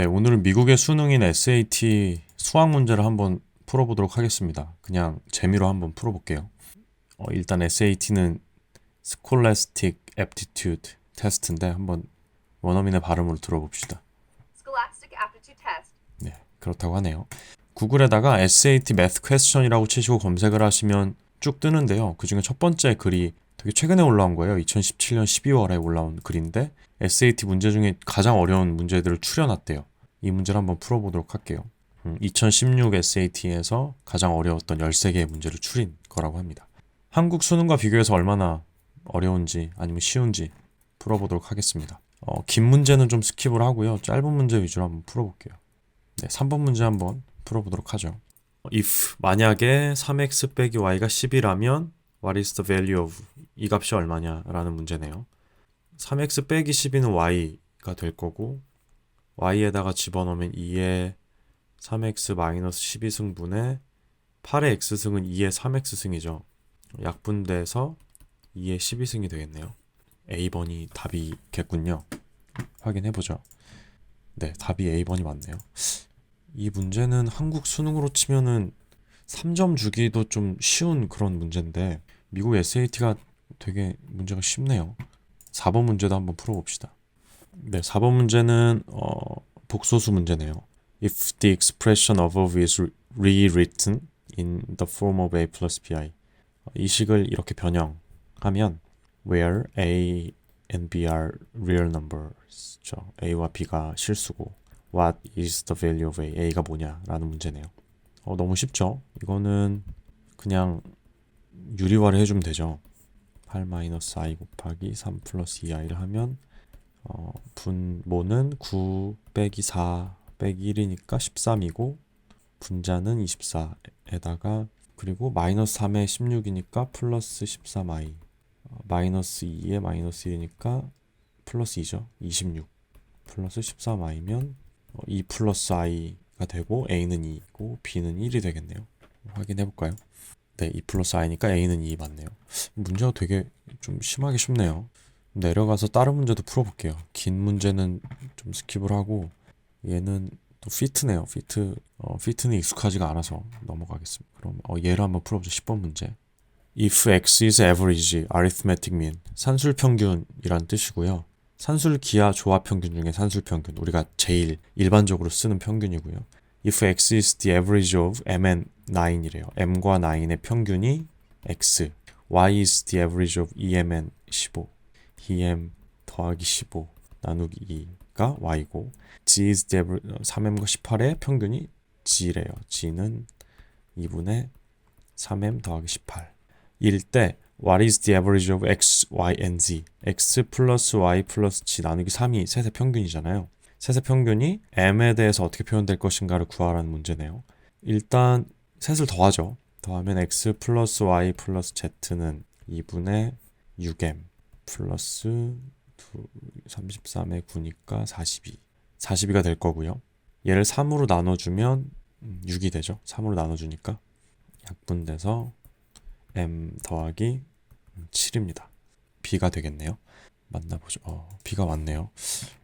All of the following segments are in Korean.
네, 오늘은 미국의 수능인 SAT 수학 문제를 한번 풀어보도록 하겠습니다. 그냥 재미로 한번 풀어볼게요. 어, 일단 SAT는 Scholastic Aptitude 테스트인데 한번 원어민의 발음으로 들어봅시다. Scholastic Aptitude Test. 네, 그렇다고 하네요. 구글에다가 SAT Math Question이라고 치시고 검색을 하시면 쭉 뜨는데요. 그 중에 첫 번째 글이 되게 최근에 올라온 거예요. 2017년 12월에 올라온 글인데 SAT 문제 중에 가장 어려운 문제들을 추려놨대요. 이 문제를 한번 풀어보도록 할게요. 음, 2016 SAT에서 가장 어려웠던 13개의 문제를 추린 거라고 합니다. 한국 수능과 비교해서 얼마나 어려운지 아니면 쉬운지 풀어보도록 하겠습니다. 어, 긴 문제는 좀 스킵을 하고요. 짧은 문제 위주로 한번 풀어볼게요. 네, 3번 문제 한번 풀어보도록 하죠. if 만약에 3x 빼기 y가 10이라면 what is the value of 이 값이 얼마냐라는 문제네요. 3x 빼기 12는 y가 될 거고 y에다가 집어넣으면 2의 3x 마이너스 12승분의 8의 x승은 2의 3x승이죠. 약분돼서 2의 12승이 되겠네요. A번이 답이겠군요. 확인해보죠. 네, 답이 A번이 맞네요. 이 문제는 한국 수능으로 치면은 3점 주기도 좀 쉬운 그런 문제인데 미국 SAT가 되게 문제가 쉽네요. 4번 문제도 한번 풀어봅시다. 네, 4번 문제는 어, 복소수 문제네요. If the expression above is rewritten in the form of a plus bi 이 식을 이렇게 변형하면 where a and b are real numbers죠. a와 b가 실수고 what is the value of a a가 뭐냐라는 문제네요. 어, 너무 쉽죠? 이거는 그냥 유리화를 해주면 되죠. 8 마이너스 i 곱하기 3 플러스 2i를 하면 어, 분모는 9 빼기 4 빼기 1이니까 13이고 분자는 24에다가 그리고 마이너스 3에 16이니까 플러스 13i 어, 마이너스 2에 마이너스 1이니까 플러스 2죠. 26 플러스 13i면 2 플러스 i가 되고 a는 2이고 b는 1이 되겠네요. 확인해 볼까요? 네, 2 플러스 i니까 a는 2 맞네요. 문제가 되게 좀 심하게 쉽네요 내려가서 다른 문제도 풀어볼게요. 긴 문제는 좀 스킵을 하고 얘는 또 피트네요. 피트 어, 피트는 익숙하지가 않아서 넘어가겠습니다. 그럼 어, 얘를 한번 풀어보죠. 10번 문제. If x is average, arithmetic mean. 산술 평균이란 뜻이고요. 산술 기하 조합 평균 중에 산술 평균. 우리가 제일 일반적으로 쓰는 평균이고요. If x is the average of m and 9이래요. m과 9의 평균이 x, y is the average of 2m and 15. 2m 더하기 15 나누기 2가 y고 g is the average 3m과 18의 평균이 g래요. g는 2분의 3m 더하기 18. 일때 what is the average of x, y, and z? x 플러스 y 플러스 g 나누기 3이 셋의 평균이잖아요. 셋의 평균이 m에 대해서 어떻게 표현될 것인가를 구하라는 문제네요. 일단 셋을 더하죠. 더하면 x 플러스 y 플러스 z는 2분의 6m 플러스 33의 9니까 42. 42가 될 거고요. 얘를 3으로 나눠주면 6이 되죠. 3으로 나눠주니까 약분돼서 m 더하기 7입니다. b가 되겠네요. 만나보죠. 어, b가 맞네요.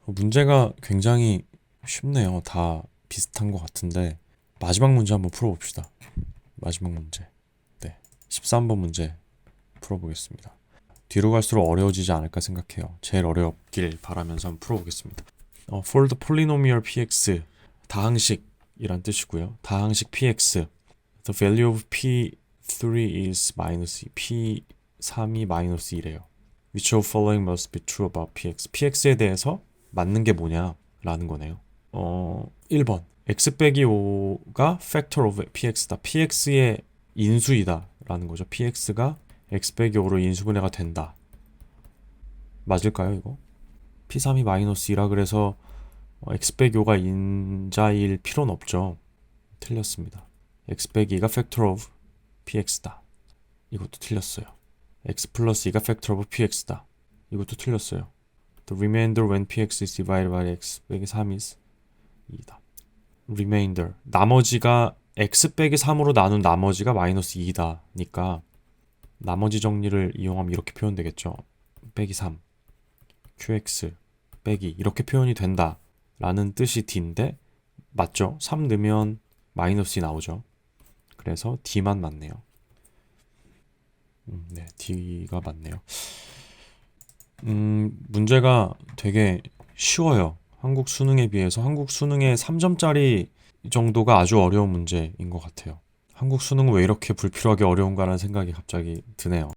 어, 문제가 굉장히 쉽네요. 다 비슷한 것 같은데 마지막 문제 한번 풀어봅시다. 마지막 문제. 네, 13번 문제 풀어보겠습니다. 뒤로 갈수록 어려워지지 않을까 생각해요. 제일 어렵길 바라면서 한번 풀어보겠습니다. 어, the polynomial px 다항식이란 뜻이고요. 다항식 px the value of p 3 is minus 2. P 3이 마이너스 2래요. Which of following must be true about px? px에 대해서 맞는 게 뭐냐? 라는 거네요. 어, 1번. x 빼기 5가 factor of px다. px의 인수이다. 라는 거죠. px가 x 빼기 5로 인수분해가 된다. 맞을까요, 이거? p3이 마이너스 2라 그래서 어, x 빼기 5가 인자일 필요는 없죠. 틀렸습니다. x 빼기가 factor of px다. 이것도 틀렸어요. x 플러스 2가 factor of px다. 이것도 틀렸어요. The remainder when px is divided by x 빼기 3 is 2다. remainder 나머지가 x 빼기 3으로 나눈 나머지가 마이너스 2다니까 나머지 정리를 이용하면 이렇게 표현되겠죠. 빼기 3 qx 빼기 이렇게 표현이 된다 라는 뜻이 D인데 맞죠? 3 넣으면 마이너스 2 나오죠. 그래서 D만 맞네요. 음, 네, D가 맞네요. 음, 문제가 되게 쉬워요. 한국 수능에 비해서 한국 수능의 3점짜리 정도가 아주 어려운 문제인 것 같아요. 한국 수능은 왜 이렇게 불필요하게 어려운가라는 생각이 갑자기 드네요.